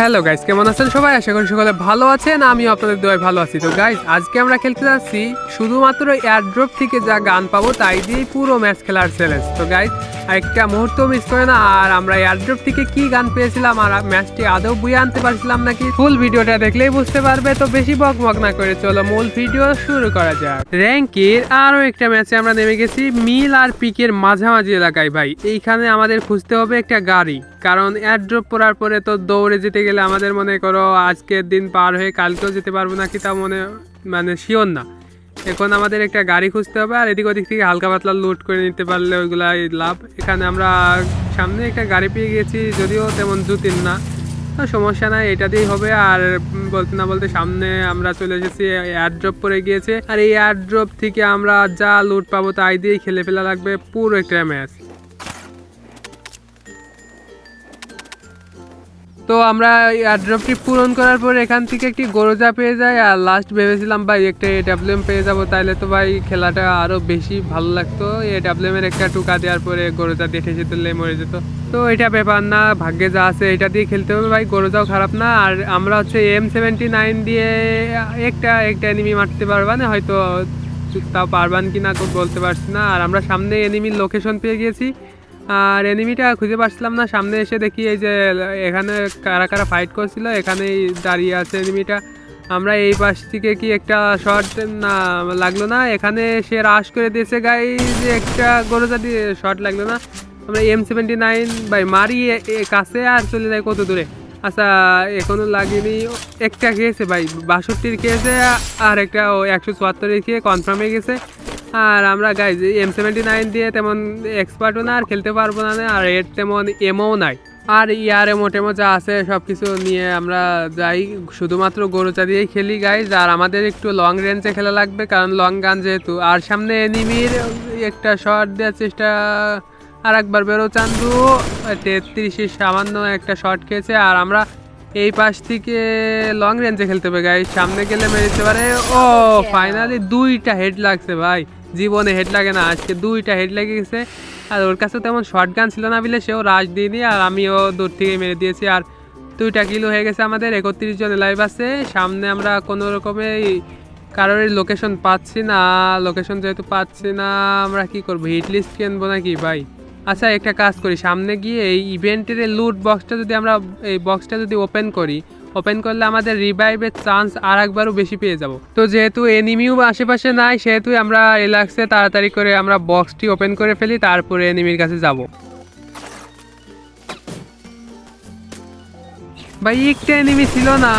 Hello guys কেমন আছেন সবাই? আশা করি সকলে ভালো আছেন, আমিও আপনাদের দোয়ায় ভালো আছি। তো গাইস আজকে আমরা খেলতে যাচ্ছি শুধুমাত্র এয়ারড্রপ থেকে যা গান পাবো, তাই দিয়েই পুরো ম্যাচ খেলার চ্যালেঞ্জ তো গাইস একটা মুহূর্ত মিস করে না আর আমরা এয়ারড্রপ থেকে কি গান পেয়েছিলাম, আর ম্যাচটি আদৌ বুয়ে আনতে পারছিলাম নাকি ফুল ভিডিওটা দেখলেই বুঝতে পারবে। তো, বেশি বক বক না করে চলো, মূল ভিডিও শুরু করা যাক। র্যাঙ্কের আরও একটা ম্যাচে আমরা নেমে গেছি, মিল আর পিকের মাঝামাঝি এলাকায়, ভাই। এইখানে আমাদের খুঁজতে হবে একটা গাড়ি। কারণ এয়ারড্রপ পড়ার পরে তো দৌড়ে যেতে গেলে আমাদের মনে করো আজকের দিন পার হয়ে কালকেও যেতে পারব না কি তা মনে মানে শিওর না। এখন আমাদের একটা গাড়ি খুঁজতে হবে আর এদিক ওদিক থেকে হালকা পাতলা লুট করে নিতে পারলে ওইগুলাই লাভ। এখানে আমরা সামনে একটা গাড়ি পেয়ে গেছি, যদিও তেমন জুতির না। তো সমস্যা নাই, এটা দিয়েই হবে। আর বলতে না বলতে সামনে আমরা চলে এসেছি এয়ারড্রপ পরে গিয়েছে। আর এই এয়ারড্রপ থেকে আমরা যা লুট পাবো তাই দিয়েই খেলে ফেলা লাগবে, পুরো একটা ম্যাচ তো আমরা এয়ারড্রপটি পূরণ করার পর এখান থেকে একটি গরজা পেয়ে যাই আর লাস্ট ভেবেছিলাম ভাই একটা এডাব্লিউএম পেয়ে যাব তাহলে তো ভাই খেলাটা আরও বেশি ভালো লাগতো। এডাব্লিউএম এর একটা টুকা দেওয়ার পরে গরজা দেখে তুললে মরে যেত। তো এটা ব্যাপার না, ভাগ্যে যা আছে এটা দিয়ে খেলতে হবে ভাই গরজাও খারাপ না। আর আমরা হচ্ছে এম সেভেন্টি নাইন দিয়ে একটা একটা এনিমি মারতে পারবা না, হয়তো তাও পারবান কি না বলতে পারছি না। আর আমরা সামনে এনিমির লোকেশন পেয়ে গিয়েছি। আর এনিমিটা খুঁজে পাচ্ছিলাম না। সামনে এসে দেখি এই যে, এখানে কারা কারা ফাইট করছিল, এখানেই দাঁড়িয়ে আছে এনিমিটা আমরা এই পাশ থেকে কি একটা শর্ট না, লাগল না? এখানে সে রাশ করে দিয়েছে গাই যে একটা গরজা দিয়ে শর্ট লাগল না। আমরা এম সেভেন্টি নাইন বাই মারি কাছে আর চলে যাই কত দূরে। আচ্ছা এখনও লাগেনি। একটা খেয়েছে ভাই, বাষট্টির খেয়েছে, আর একটা একশো চুয়াত্তরের খেয়ে কনফার্ম গেছে। আর আমরা গাইজ এম সেভেন্টি নাইন দিয়ে তেমন এক্সপার্টও না, আর খেলতে পারব না, আর এর তেমন এমও নাই। আর ইয়ার এমো টেমো যা আছে সব কিছু নিয়ে আমরা যাই, শুধুমাত্র গরুচা দিয়েই খেলি গাইজ আর আমাদের একটু লং রেঞ্জে খেলা লাগবে, কারণ লং গান যেহেতু। আর সামনে এনিমির একটা শট দেওয়ার চেষ্টা আর একবার বেরো চান্দু তেত্রিশের সামান্য একটা শট খেয়েছে, আর আমরা এই পাশ থেকে লং রেঞ্জে খেলতে হবে গাই সামনে গেলে মেরে দিতে পারে। ও ফাইনালি দুইটা হেড লাগছে ভাই। জীবনে হেড লাগে না। আজকে দুইটা হেড লেগে গেছে। আর ওর কাছে তেমন শর্ট গান ছিল না বলে সেও রাশ দিইনি আর আমিও দূর থেকে মেরে দিয়েছি। আর দুইটা কিলো হয়ে গেছে আমাদের। একত্রিশ জন লাইভ আছে। সামনে আমরা কোনো রকমে কারোর লোকেশন পাচ্ছি না। লোকেশন যেহেতু পাচ্ছি না আমরা কি করব? হিট লিস্ট কিনবো নাকি ভাই? আচ্ছা একটা কাজ করি। সামনে গিয়ে এই ইভেন্টের লুট বক্সটা যদি আমরা, এই বক্সটা যদি ওপেন করি ওপেন করলে আমাদের রিভাইভের চান্স আর একবারও বেশি পেয়ে যাব। তো যেহেতু এনিমিও আশেপাশে নাই, সেহেতু আমরা রিল্যাক্সে তাড়াতাড়ি করে আমরা বক্সটি ওপেন করে ফেলি, তারপরে এনিমির কাছে যাব। ভাই, একটা এনিমি ছিল না।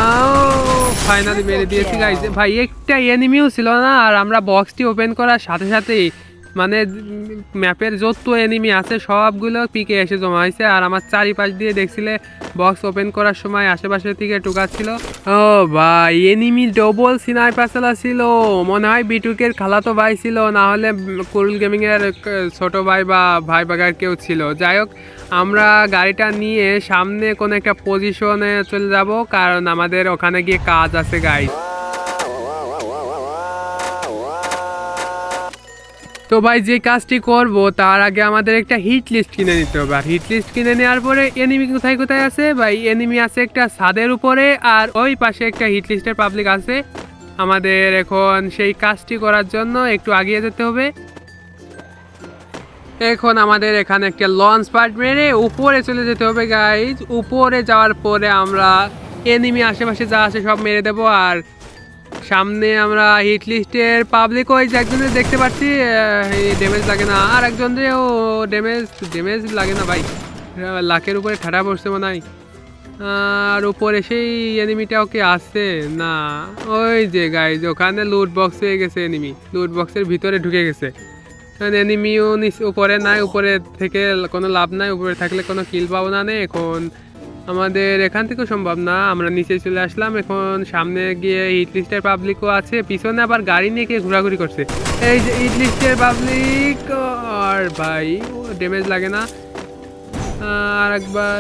ফাইনালি মেরে দিয়েছি গাইজ ভাই, একটা এনিমিও ছিল না, আর আমরা বক্সটি ওপেন করার সাথে সাথেই মানে ম্যাপের যত এনিমি আছে সবগুলো পিকে এসে জমা হয়েছে। আর আমার চারিপাশ দিয়ে দেখছিলে বক্স ওপেন করার সময় আশেপাশে থেকে ঢুকাচ্ছিল ও ভাই এনিমি ডবল সিনাই পাশালা ছিল মনে হয় বিটুকের খালাতো ভাই ছিল, না হলে কুরুল গেমিংয়ের ছোট ভাই বা ভাই বাগার কেউ ছিল। যাই হোক, আমরা গাড়িটা নিয়ে সামনে কোনো একটা পজিশনে চলে যাব, কারণ আমাদের ওখানে গিয়ে কাজ আছে গাইড তো ভাই, যে কাজটি করব, তার আগে আমাদের একটা হিট লিস্ট কিনে নিতে হবে। আর হিট লিস্ট কিনে নেওয়ার পরে এনিমি কোথায় কোথায় আছে? ভাই এনিমি আছে একটা ছাদের উপরে আর ওই পাশে একটা হিট লিস্টের পাবলিক আছে। আমাদের এখন সেই কাজটি করার জন্য একটু আগিয়ে যেতে হবে। এখন আমাদের এখানে একটা লঞ্চ পার্ট মেরে উপরে চলে যেতে হবে গাইজ উপরে যাওয়ার পরে আমরা এনিমি আশেপাশে যা আছে সব মেরে দেবো। আর সামনে আমরা হিট লিস্টের পাবলিক ওই একজনের দেখতে পাচ্ছি ড্যামেজ লাগে না। আর একজন যে ও ড্যামেজ ড্যামেজ লাগে না ভাই। লাখের উপরে ঠাটা পড়ছে মনে হয়। আর উপরে সেই এনিমিটা ওকে আসছে না। ওই যে গাইজ ওখানে লুট বক্স হয়ে গেছে এনিমি লুট বক্সের ভিতরে ঢুকে গেছে। এনিমিও উপরে নাই, উপরে থেকে কোনো লাভ নাই, উপরে থাকলে কোনো কিল পাবো না নেই এখন আমাদের এখান থেকেও সম্ভব না। আমরা নিচে চলে আসলাম, এখন সামনে গিয়ে হিট লিস্টের পাবলিকও আছে, পিছনে আবার গাড়ি নিয়ে গিয়ে ঘোরাঘুরি করছে। এই যে হিট লিস্টের পাবলিক আর ভাই ড্যামেজ লাগে না। আর একবার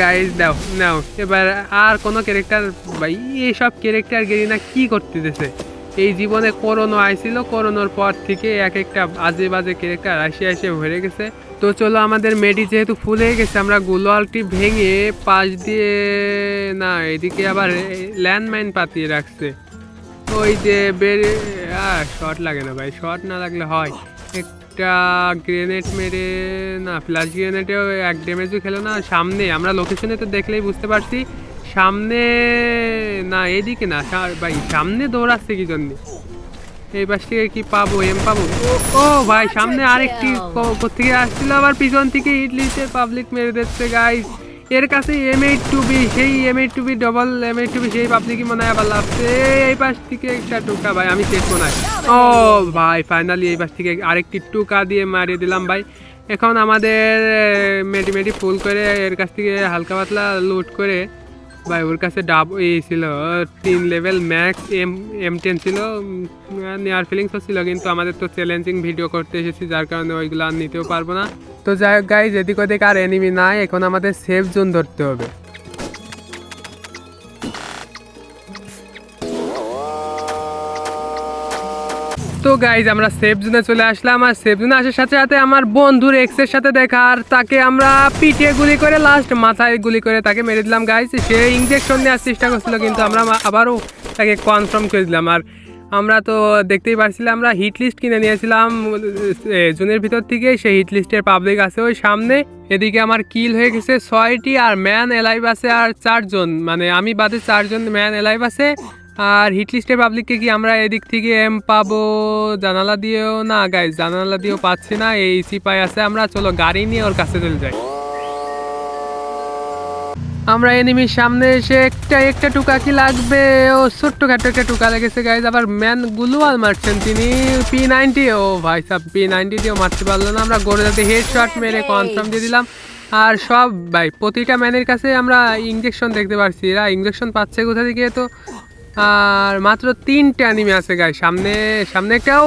গাইজ দাও নাও এবার আর কোনো ক্যারেক্টার ভাই এইসব ক্যারেক্টার গেরিনা কি করতেছে? এই জীবনে করোনা আইছিল করোনার পর থেকে এক একটা আজে বাজে ক্যারেক্টার আসে আসে, ভরে গেছে। তো চলো আমাদের মেডি যেহেতু ফুল হয়ে গেছে, আমরা গোলওয়ালটি ভেঙে পাশ দিয়ে, না, এদিকে আবার ল্যান্ডমাইন পাতিয়ে রাখছে। ওই যে বেড়ে আর শর্ট লাগে না ভাই শর্ট না লাগলে হয়। একটা গ্রেনেড মেরে, না, ফ্ল্যাশ গ্রেনেডেও এক ড্যামেজও খেলো না, সামনে, আমরা লোকেশনে তো দেখলেই বুঝতে পারছি, সামনে, না, এদিকে না ভাই, সামনে দৌড়াচ্ছে কি জন্যে? এই পাশ থেকে কি পাবো? এম পাবো? ও ভাই সামনে আরেকটি ক- কোত্থেকে আসছিল? আবার পিছন থেকে ইডলিতে পাবলিক মেরে দিচ্ছে গাইস এর কাছে এম এইট টু বি সেই M eight two B double M eight two B সেই পাবলিকই মনে হয় আবার লাভছে এই পাশ থেকে একটা টুকা ভাই আমি শেষ মনে হয়। ও ভাই ফাইনালি এই পাশ থেকে আরেকটি টুকা দিয়ে মারিয়ে দিলাম ভাই। এখন আমাদের মেডি মেডি ফুল করে এর কাছ থেকে হালকা পাতলা লুট করে ভাই, ওর কাছে ডাব এ ছিল, তিন level max M M ten ছিল নেওয়ার ফিলিংসও ছিল, কিন্তু আমাদের তো চ্যালেঞ্জিং ভিডিও করতে এসেছি, যার কারণে ওইগুলো আর নিতেও পারব না। তো যাই হোক গাইজ এদিক ওদিক আর এনিমি নাই, এখন আমাদের সেফ জোন ধরতে হবে। তো গাইজ আমরা সেফ জোনে চলে আসলাম আর সেফ জোনে আসার সাথে সাথে আমার বন্ধুর এক্সের সাথে দেখা আর তাকে আমরা পিঠে গুলি করে লাস্ট মাথায় গুলি করে তাকে মেরে দিলাম গাইজ সে ইঞ্জেকশন নেওয়ার চেষ্টা করছিল, কিন্তু আমরা আবারও তাকে কনফার্ম করে দিলাম। আর আমরা তো দেখতেই পারছিলাম, আমরা হিট লিস্ট কিনে নিয়েছিলাম জুনের ভিতর থেকে সেই হিট লিস্টের পাবলিক আছে ওই সামনে। এদিকে আমার কিল হয়ে গেছে ছয়টি আর ম্যান এলাইভ আছে আর চারজন। মানে আমি বাদে চারজন ম্যান এলাইভ আছে। আর হিট লিস্টের পাবলিককে কি আমরা এদিক থেকে এম পাবো? জানালা দিয়েও না গাইজ জানালা দিয়েও পাচ্ছি না। এই সিপাই আছে, আমরা চলো গাড়ি নিয়ে ওর কাছে চলে যাই। আমরা এনিমির সামনে এসে একটা একটা টুকা কি লাগবে? ও ছোট্ট খাটো একটা টুকা লেগেছে গাইজ আবার ম্যান গুলুয়াল মারছেন তিনি। পি নাইনটি ও ভাই সাহ পি নাইনটি দিয়েও মারতে পারল না। আমরা গড়ে যাতে হেড শট মেরে কনফার্ম দিয়ে দিলাম। আর সব, ভাই, প্রতিটা ম্যানের কাছে আমরা ইঞ্জেকশন দেখতে পাচ্ছি এরা ইঞ্জেকশন পাচ্ছে কোথা থেকে? তো আর মাত্র তিনটে অ্যানিমে আছে গাই সামনে সামনে একটাও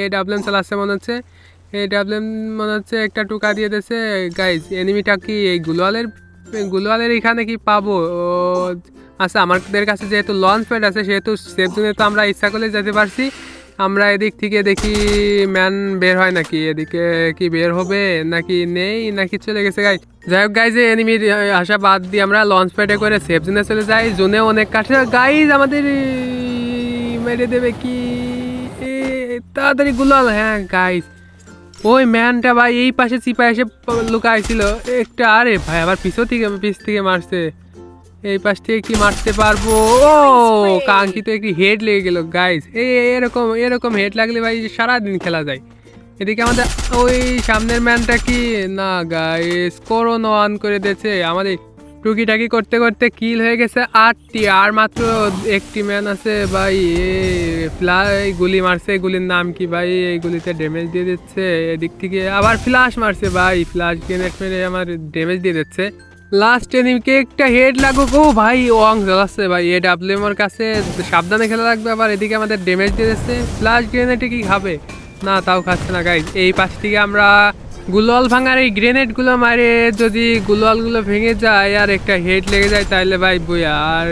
এ ডাবলেম চালাচ্ছে মনে হচ্ছে। এ ডাবলেম মনে হচ্ছে একটা টুকা দিয়ে দিয়েছে গাইজ এনিমিটা কি, এই গুলোয়ালের গুলোয়ালের এখানে কি পাবো? ও আচ্ছা আমাদের কাছে যেহেতু লঞ্চ প্যাড আছে, সেহেতু সেফ জোনে তো আমরা ইচ্ছা করলে যেতে পারছি। আমরা এদিক থেকে দেখি ম্যান বের হয় নাকি? এদিকে কি বের হবে? নাকি নেই? নাকি চলে গেছে গাই যাই হোক গাইজ এনিমির আশা বাদ দিয়ে আমরা লঞ্চ প্যাডে করে সেফ জোনে চলে যাই। জোনে অনেক কাছে। গাইজ আমাদের মেরে দেবে কি? তাড়াতাড়ি গুলাল। হ্যাঁ গাইজ ওই ম্যানটা ভাই, এই পাশে চিপা এসে লুকাইছিল। একটা, আরে ভাই, আবার পিছন থেকে, পিছ থেকে মারছে। এই পাশ থেকে কি মারতে পারব? ও কাঙ্ক্ষিত একটি হেড লেগে গেল গাইস এই এরকম এরকম হেড লাগলে ভাই সারাদিন খেলা যায়। এদিকে আমাদের ওই সামনের ম্যানটা কি? না গাইস করোনা অন করে দিয়েছে। আমাদের টুকিটাকি করতে করতে কিল হয়ে গেছে আটটি। আর মাত্র একটি ম্যান আছে ভাই। এ ফ্লাই গুলি মারছে। গুলির নাম কি ভাই? এই গুলিতে ড্যামেজ দিয়ে দিচ্ছে। এদিক থেকে আবার ফ্লাশ মারছে ভাই। ফ্লাশ গ্রেনেড মেরে আমার ড্যামেজ দিয়ে দিচ্ছে। লাস্ট এনিমিকে একটা হেড লাগুক। ও ভাই ওয়াং জ্বালাচ্ছে ভাই এ ডাব্লিউ এর কাছে সাবধানে খেলা লাগবে, আবার এদিকে আমাদের ড্যামেজ দিয়ে দিচ্ছে। ফ্লাশ গ্রেনেডে কি খাবে? না, তাও খাচ্ছে না গাইজ এই পাশ থেকে আমরা গুলোয়াল ভাঙার এই গ্রেনেডগুলো মারে, যদি গুলোয়ালগুলো ভেঙে যায় আর একটা হেড লেগে যায় তাহলে ভাই বইয়া, আর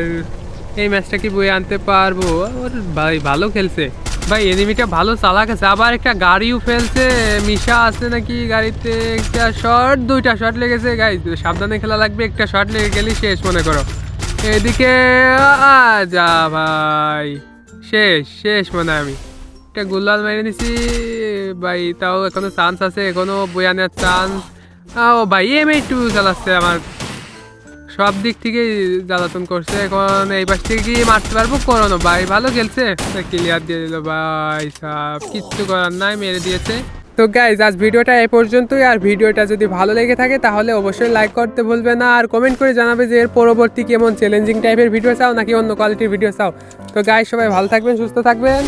এই ম্যাচটা কি বই আনতে পারব? ওর ভাই ভালো খেলছে। ভাই, এনিমিটা ভালো চালাক আছে। আবার একটা গাড়িও ফেলছে, মিশা আছে নাকি গাড়িতে? একটা শর্ট দুইটা শর্ট লেগেছে। গাই সাবধানে খেলা লাগবে, একটা শর্ট লেগে গেলেই শেষ, মনে করো। এদিকে যা ভাই, শেষ শেষ মনে আমি। একটা গুল্লাল মেরে নিছি। ভাই, তাও এখনও চান্স আছে, এখনও বয়ানের চান্স ও ভাই এম একটু চালাচ্ছে আমার সব দিক থেকেই জ্বালাতন করছে। এখন এই পাশ থেকে কি মারতে পারব? করোনো। ভাই, ভালো খেলছে। ক্লিয়ার দিয়ে দিল। ভাই, সব, কিচ্ছু করার নাই, মেরে দিয়েছে। তো গাইজ আজ ভিডিওটা এ পর্যন্তই। আর ভিডিওটা যদি ভালো লেগে থাকে, তাহলে অবশ্যই লাইক করতে ভুলবে না। আর কমেন্ট করে জানাবে যে এর পরবর্তী কেমন চ্যালেঞ্জিং টাইপের ভিডিও চাও, নাকি অন্য কোয়ালিটির ভিডিও চাও। তো গাইজ সবাই ভালো থাকবেন, সুস্থ থাকবেন।